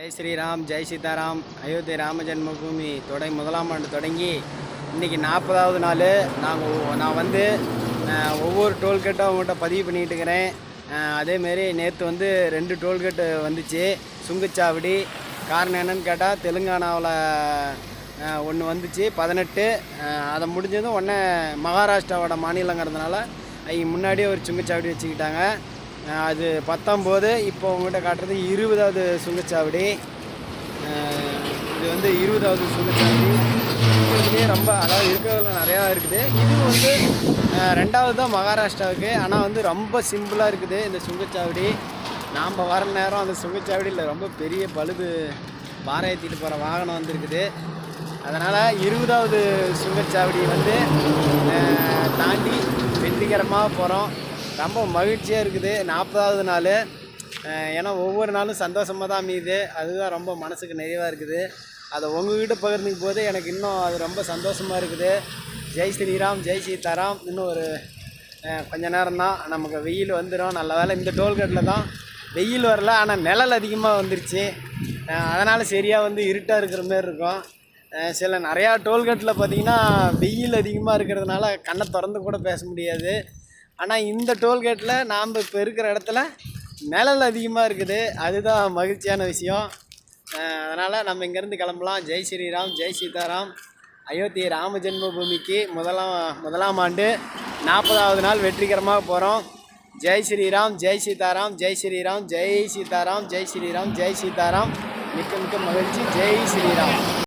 ஜெய் ஸ்ரீராம் ஜெய் சீதாராம் அயோத்தி ராம ஜென்மபூமி தொடங்கி முதலாம் ஆண்டு தொடங்கி இன்றைக்கி நாற்பதாவது நாள். நாங்கள் நான் வந்து ஒவ்வொரு டோல்கேட்டும் அவங்ககிட்ட பதிவு பண்ணிகிட்டு இருக்கிறேன். அதேமாரி நேற்று வந்து ரெண்டு டோல்கேட்டு வந்துச்சு. சுங்கச்சாவடி. காரணம் என்னன்னு கேட்டால் தெலுங்கானாவில் ஒன்று வந்துச்சு பதினெட்டு. அதை முடிஞ்சதும் உடனே மகாராஷ்டிராவோட மாநிலங்கிறதுனால அவங்க முன்னாடியே ஒரு சுங்கச்சாவடி வச்சுக்கிட்டாங்க. அது பத்தொம்போது இப்போ உங்கள்கிட்ட காட்டுறது இருபதாவது சுங்கச்சாவடி. இது வந்து இருபதாவது சுங்கச்சாவடி. இருக்கிறதுலே ரொம்ப அதாவது இருக்கிறதுல நிறையா இருக்குது. இது வந்து ரெண்டாவது தான் மகாராஷ்டிராவுக்கு. ஆனால் வந்து ரொம்ப சிம்பிளாக இருக்குது இந்த சுங்கச்சாவடி. நாம் வர நேரம் அந்த சுங்கச்சாவடியில் ரொம்ப பெரிய பழுது பாறை ஏற்றிட்டு போகிற வாகனம் வந்துருக்குது. அதனால் இருபதாவது சுங்கச்சாவடி வந்து தாண்டி வெற்றிகரமாக போகிறோம் ரொம்ப மகிழ்ச்சியாக இருக்குது. நாற்பதாவது நாள். ஏன்னா ஒவ்வொரு நாளும் சந்தோஷமாக தான் அமையுது. அதுதான் ரொம்ப மனசுக்கு நிறைவாக இருக்குது. அதை உங்ககிட்ட பகிர்ந்துக்கும் போது எனக்கு இன்னும் அது ரொம்ப சந்தோஷமாக இருக்குது. ஜெய் ஸ்ரீராம் ஜெய் சீதாராம். இன்னும் ஒரு கொஞ்சம் கொஞ்ச நேரம் தான். நமக்கு வெயில் வந்துடும் நல்ல வேளை இந்த டோல்கேட்டில் தான் வெயில் வரல. ஆனால் நிழல் அதிகமாக வந்துருச்சு. அதனால் சரியாக வந்து இருட்டாக இருக்கிற மாதிரி இருக்கும். சில நிறையா டோல்கேட்டில் பார்த்திங்கன்னா வெயில் அதிகமாக இருக்கிறதுனால கண்ணை திறந்து கூட பேச முடியாது. ஆனால் இந்த டோல்கேட்டில் நாம் இப்போ இருக்கிற இடத்துல நிழல் அதிகமாக இருக்குது. அதுதான் மகிழ்ச்சியான விஷயம். அதனால் நம்ம இங்கேருந்து கிளம்பலாம். ஜெய் ஸ்ரீராம் ஜெய் சீதாராம். அயோத்தி ராம ஜென்மபூமிக்கு முதலாம் முதலாம் ஆண்டு நாற்பதாவது நாள் வெற்றிகரமாக போகிறோம் ஜெய் ஸ்ரீராம் ஜெய் சீதாராம் ஜெய் ஸ்ரீராம் ஜெய் சீதாராம் ஜெய் ஸ்ரீராம் ஜெய் சீதாராம். மிக்க மிக்க மகிழ்ச்சி. ஜெய் ஸ்ரீராம்.